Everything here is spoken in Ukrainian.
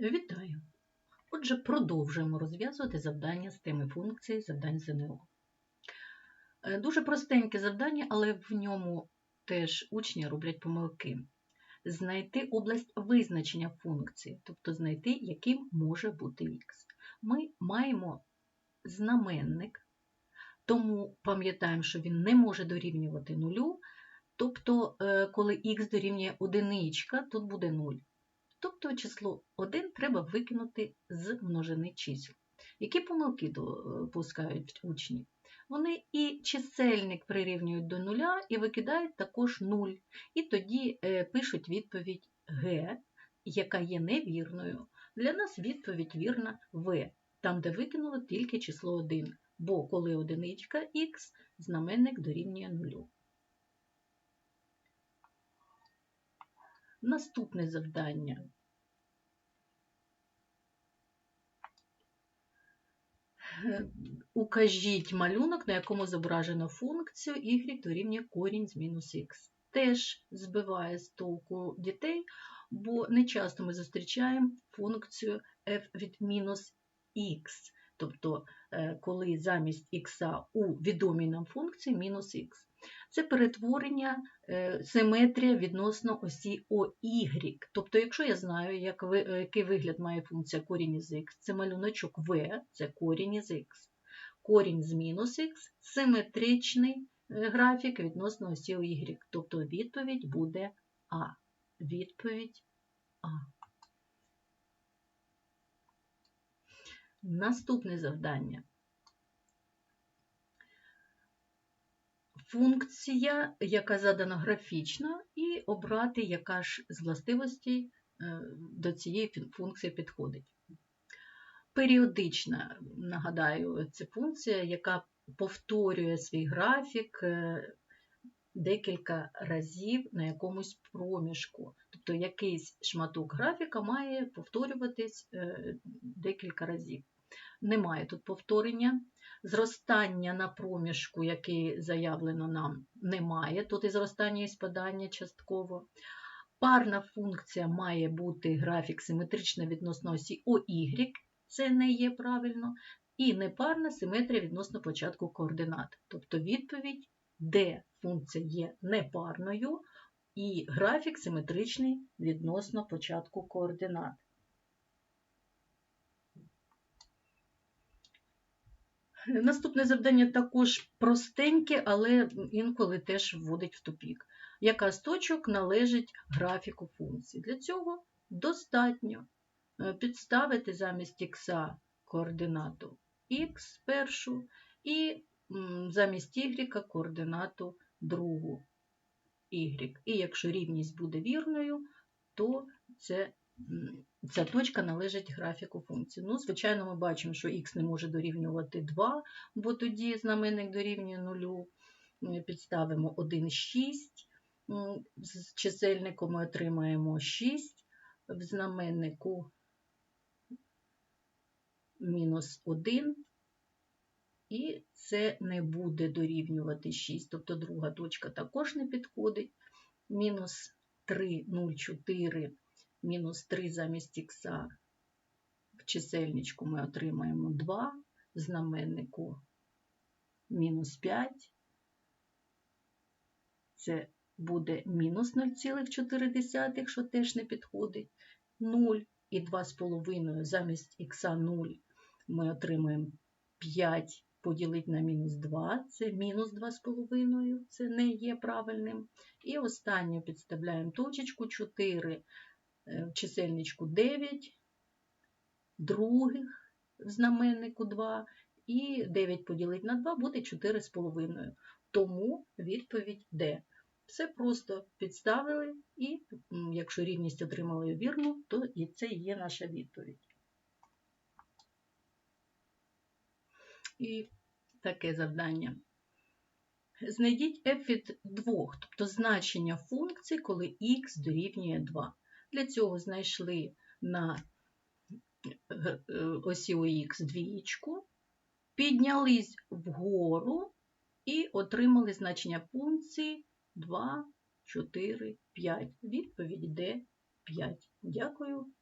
Вітаю! Отже, продовжуємо розв'язувати завдання з теми функції завдань ЗНО. Е, Дуже простеньке завдання, але в ньому теж учні роблять помилки. Знайти область визначення функції, тобто знайти, яким може бути х. Ми маємо знаменник, тому пам'ятаємо, що він не може дорівнювати нулю, тобто, е, коли х дорівнює одиничка, тут буде 0. Тобто число 1 треба викинути з множини чисел. Які помилки допускають учні? Вони і чисельник прирівнюють до нуля і викидають також 0. І тоді е, пишуть відповідь Г, яка є невірною. Для нас відповідь вірна В, там, де викинули тільки число 1, бо коли одиничка х, знаменник дорівнює нулю. Наступне завдання. Укажіть малюнок, на якому зображено функцію y дорівнює корінь з мінус х. Теж збиває з толку дітей, бо не часто ми зустрічаємо функцію f від мінус х, тобто коли замість х у відомій нам функції мінус х. Це перетворення симетрія відносно осі OY. Тобто, якщо я знаю, ви, який вигляд має функція корінь із х, це малюночок v, це корінь із х. Корінь з мінус х симетричний графік відносно осі OY. Тобто відповідь буде А. Відповідь А. Наступне завдання. Функція, яка задана графічно, і обрати, яка ж з властивостей до цієї функції підходить. Періодична, нагадаю, це функція, яка повторює свій графік декілька разів на якомусь проміжку. Тобто якийсь шматок графіка має повторюватись декілька разів. Немає тут повторення. Зростання на проміжку, який заявлено нам, немає. Тут і зростання і спадання частково. Парна функція має бути графік симетрична відносно осі OY, це не є правильно. І непарна симетрія відносно початку координат. Тобто відповідь, де функція є непарною, і графік симетричний відносно початку координат. Наступне завдання також простеньке, але інколи теж вводить в тупік. Яка з точок належить графіку функції? Для цього достатньо підставити замість х координату х першу і замість y координату другу y. І якщо рівність буде вірною, то це Ця точка належить графіку функції. Ну, Звичайно, ми бачимо, що х не може дорівнювати 2, бо тоді знаменник дорівнює 0. Ми підставимо 1, 6. З чисельником ми отримаємо 6, в знаменнику мінус 1, і це не буде дорівнювати 6, тобто друга точка також не підходить. Мінус 3, 0, 4 мінус 3 замість х в чисельничку ми отримаємо 2, в знаменнику мінус 5. Це буде мінус 0,4, що теж не підходить. 0 і 2,5 замість х 0 ми отримаємо 5 поділити на мінус 2, це мінус 2,5, це не є правильним. І останнє підставляємо точечку 4 в чисельничку 9, других в знаменнику 2, і 9 поділити на 2 буде 4,5. Тому відповідь Д. Все просто підставили, і якщо рівність отримали вірну, то і це є наша відповідь. І таке завдання. Знайдіть f від 2, тобто значення функції, коли х дорівнює 2. Для цього знайшли на осі ОХ двічку, піднялись вгору і отримали значення функції 2, 4, 5. Відповідь Д 5. Дякую.